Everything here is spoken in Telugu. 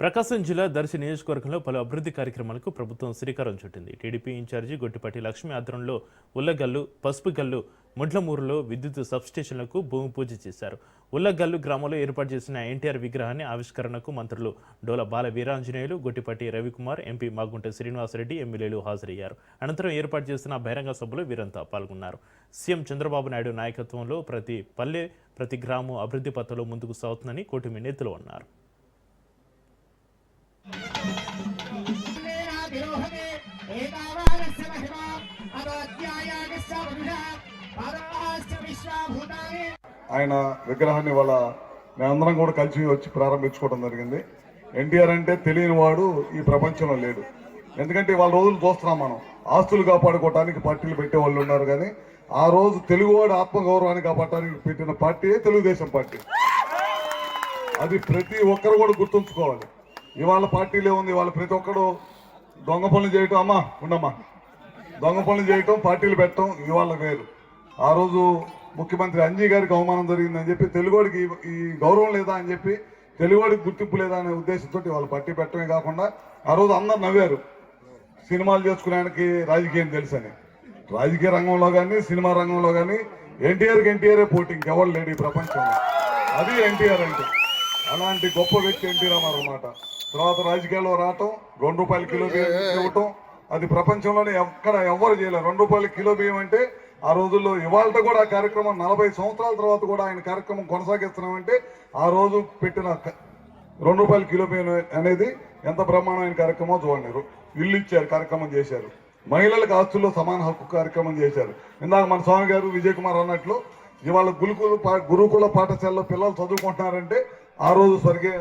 ప్రకాశం జిల్లా దర్శి నియోజకవర్గంలో పలు అభివృద్ధి కార్యక్రమాలకు ప్రభుత్వం శ్రీకారం చుట్టింది. టీడీపీ ఇన్ఛార్జి గొట్టిపాటి లక్ష్మి ఆధ్వర్యంలో ఉల్లగల్లు పసుపుగల్లు ముడ్లమూరులో విద్యుత్ సబ్స్టేషన్లకు భూమి పూజ చేశారు. ఉల్లగల్లు గ్రామంలో ఏర్పాటు చేసిన ఎన్టీఆర్ విగ్రహాన్ని ఆవిష్కరణకు మంత్రులు డోల బాల వీరాంజనేయులు గొట్టిపాటి రవికుమార్ ఎంపీ మాగుంట శ్రీనివాసరెడ్డి ఎమ్మెల్యేలు హాజరయ్యారు. అనంతరం ఏర్పాటు చేసిన బహిరంగ సభలో వీరంతా పాల్గొన్నారు. సీఎం చంద్రబాబు నాయుడు నాయకత్వంలో ప్రతి పల్లె ప్రతి గ్రామం అభివృద్ధి పథంలో ముందుకు సాగుతుందని కూటమి నేతలు అన్నారు. విరోహమే ఏతావానస్య ఆయన విగ్రహాన్ని వాళ్ళ మేమందరం కూడా కలిసి వచ్చి ప్రారంభించుకోవడం జరిగింది. ఎన్టీఆర్ అంటే తెలియని వాడు ఈ ప్రపంచంలో లేడు. ఎందుకంటే వాళ్ళ రోజులు చూస్తున్నాం మనం. ఆస్తులు కాపాడుకోవడానికి పార్టీలు పెట్టే వాళ్ళు ఉన్నారు కానీ ఆ రోజు తెలుగువాడు ఆత్మగౌరవాన్ని కాపాడటానికి పెట్టిన పార్టీయే తెలుగుదేశం పార్టీ. అది ప్రతి ఒక్కరు కూడా గుర్తుంచుకోవాలి. ఇవాళ పార్టీలే ఉంది ఇవాళ ప్రతి ఒక్కరు దొంగ పనులు చేయటం అమ్మా ఉండమ్మా. దొంగ పనులు చేయటం పార్టీలు పెట్టడం ఇవాళ వేరు. ఆ రోజు ముఖ్యమంత్రి అంజీ గారికి అవమానం జరిగిందని చెప్పి తెలుగువాడికి ఈ- ఈ గౌరవం లేదా అని చెప్పి తెలుగువాడికి గుర్తింపు లేదా అనే ఉద్దేశంతో వాళ్ళు పార్టీ పెట్టడమే కాకుండా ఆ రోజు అందరు నవ్వారు. సినిమాలు చేసుకునేకి రాజకీయం తెలుసని. రాజకీయ రంగంలో కానీ సినిమా రంగంలో కానీ ఎన్టీఆర్కి ఎన్టీఆర్ఏ పోటీ ఇంకెవరు లేడు ఈ ప్రపంచంలో. అది ఎన్టీఆర్ అంటే. అలాంటి గొప్ప వ్యక్తి ఎన్టీ రామారావు అన్నమాట తర్వాత రాజకీయాల్లో రావటం రెండు రూపాయల కిలో బియ్యం ఇవ్వటం అది ప్రపంచంలోనే ఎక్కడ ఎవ్వరు చేయలేరు రెండు రూపాయల కిలో బియ్యం అంటే ఆ రోజుల్లో ఇవాళ కూడా ఆ కార్యక్రమం నలభై సంవత్సరాల తర్వాత కూడా ఆయన కార్యక్రమం కొనసాగిస్తున్నామంటే ఆ రోజు పెట్టిన రెండు రూపాయల కిలో బియ్యం అనేది ఎంత బ్రహ్మాండమైన కార్యక్రమం చూడండి. ఇల్లు ఇచ్చారు కార్యక్రమం చేశారు. మహిళలకు ఆస్తుల్లో సమాన హక్కు కార్యక్రమం చేశారు. ఇందాక మన స్వామి గారు విజయ్ కుమార్ అన్నట్లు ఇవాళ గురుకుల గురుకుల పాఠశాలలో పిల్లలు చదువుకుంటున్నారంటే ఆ రోజు స్వర్గీయ